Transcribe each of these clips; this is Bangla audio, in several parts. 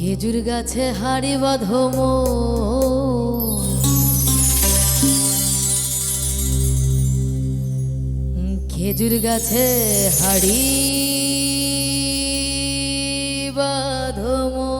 খেজুর গাছে হাড়ি বাঁধম খেজুর গাছে হাড়ি বাঁধম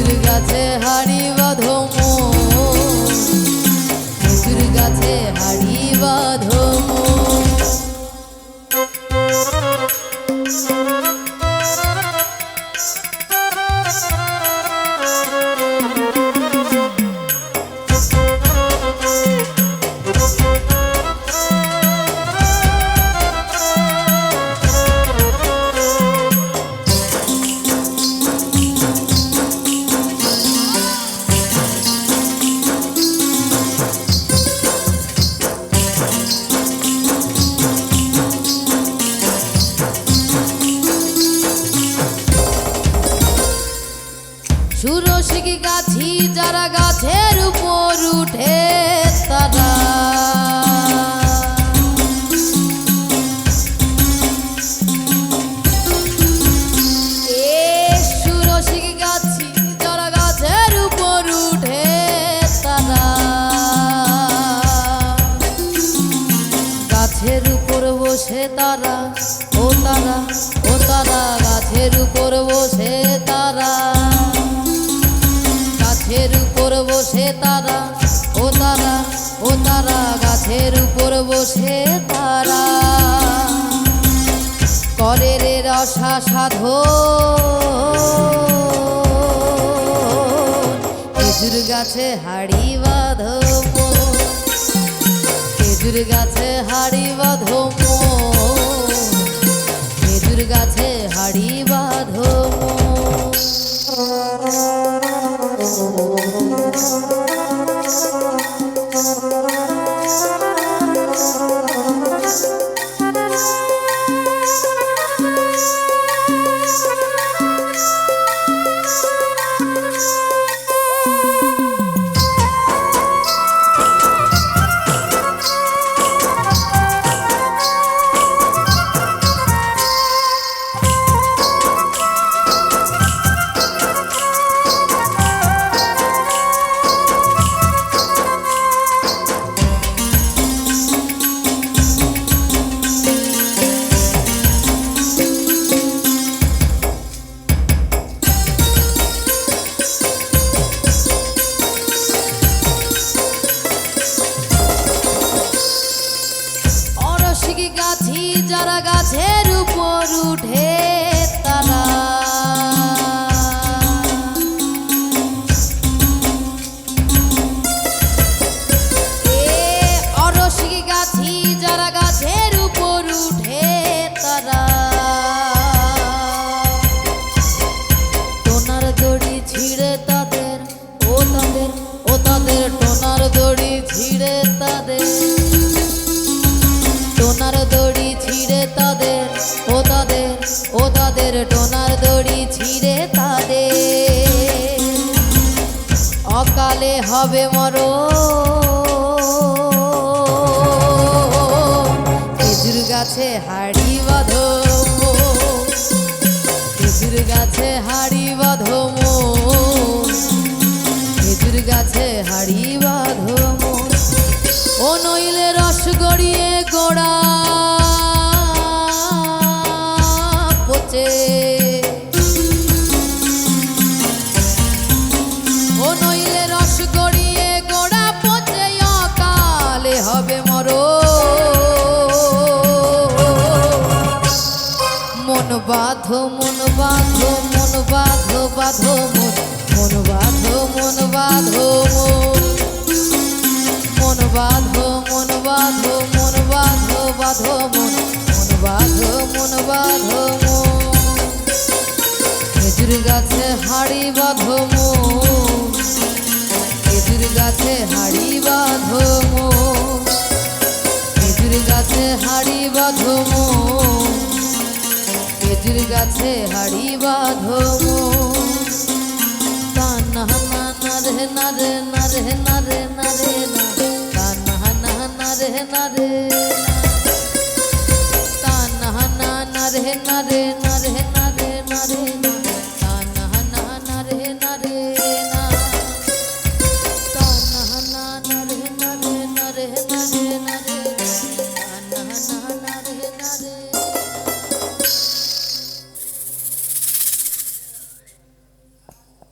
খেজুর গাছে হাড়ি বাঁধো খেজুর গাছে হাড়ি বাঁধো গাছের উপর উঠে গাছের উপর তারা ও তারা ও তারা গাছের উপর বসে তারা। বসে তারা, ও তারা ও তারা গাছের উপর বসে তারা। করে রে রসা সাধো। খেজুর গাছে হাড়ি বাঁধো খেজুর গাছে হাড়ি বাঁধো খেজুর গাছে হাড়ি বাঁধো গাছি যারা গাছের উপর উঠে অকালে হবে মর। খেজুর গাছে হাড়ি বাঁধ। খেজুর গাছে হাড়ি মন বাঁধো মন বাঁধো মন বাঁধো বাঁধো মন। মন বাঁধো মন বাঁধো মন। মন বাঁধো মন বাঁধো মন বাঁধো বাঁধো মন। মন বাঁধো মন বাঁধো খেজুর গাছে হাড়ি বাঁধো খেজুর গাছে হাড়ি বাঁধো খেজুর গাছে হাড়ি বাঁধো খেজুর গাছে হাড়ি বাঁধো মন কান্না না না রে না রে না রে না রে